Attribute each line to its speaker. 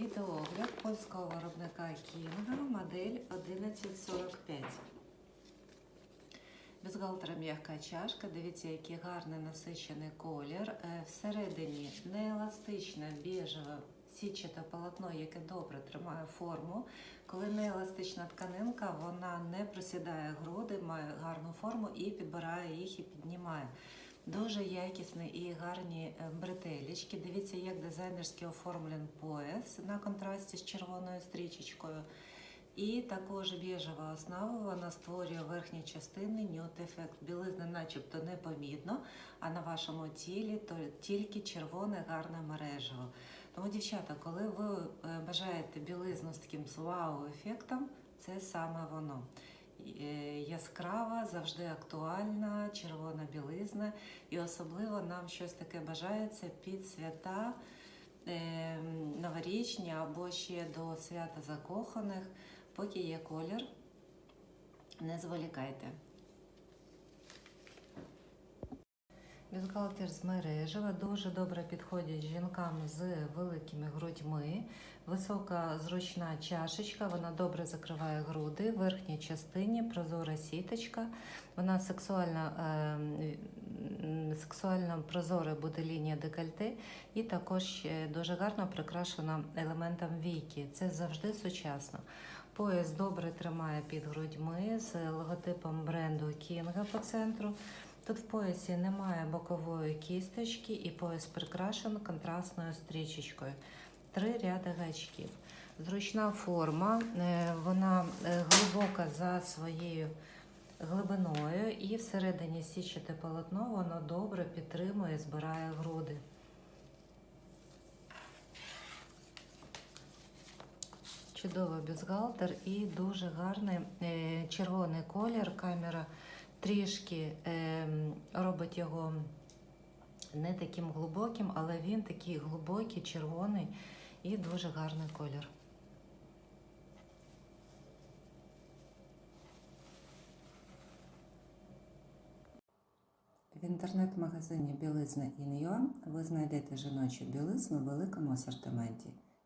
Speaker 1: Відеогляд польського виробника Кінга, модель 1145. Бюстгальтер м'яка чашка. Дивіться, який гарний насичений колір. Е, Всередині нееластичне біжеве сітчате полотно, яке добре тримає форму. Коли нееластична тканинка, вона не просідає груди, має гарну форму і підбирає їх і піднімає. Дуже якісні і гарні е, бретелечки. Дивіться, як дизайнерський оформлений пояс на контрасті з червоною стрічечкою. І також біжева основа вона створює верхні частини нюд ефект. Білизни начебто не помітно, а на вашому тілі то тільки червоне гарне мережево. Тому, дівчата, коли ви е, бажаєте білизну з таким вау-ефектом, це саме воно. Е, Яскрава, завжди актуальна, червона білизна, і особливо нам щось таке бажається під свята е, новорічні або ще до свята закоханих. Поки є колір, не зволікайте. Бюстгальтер з мережева дуже добре підходять жінкам з великими грудьми. Висока зручна чашечка, вона добре закриває груди, верхній частині прозора сіточка. Вона сексуальна, е, сексуально прозора буде лінія декольте, і також дуже гарно прикрашена елементом війки. Це завжди сучасно. Пояс добре тримає під грудьми з логотипом бренду Кінга по центру. Тут в поясі немає бокової кісточки і пояс прикрашений контрастною стрічечкою. Три ряди гачків. Зручна форма, е, вона е, глибока за своєю глибиною, і всередині січате полотно воно добре підтримує, збирає груди. Чудовий бюстгальтер і дуже гарний е, червоний колір. Камера трішки е, робить його не таким глибоким, але він такий глибокий, червоний і дуже гарний колір.
Speaker 2: В інтернет-магазині Білизна Ін'Юа ви знайдете жіночу білизну в великому асортименті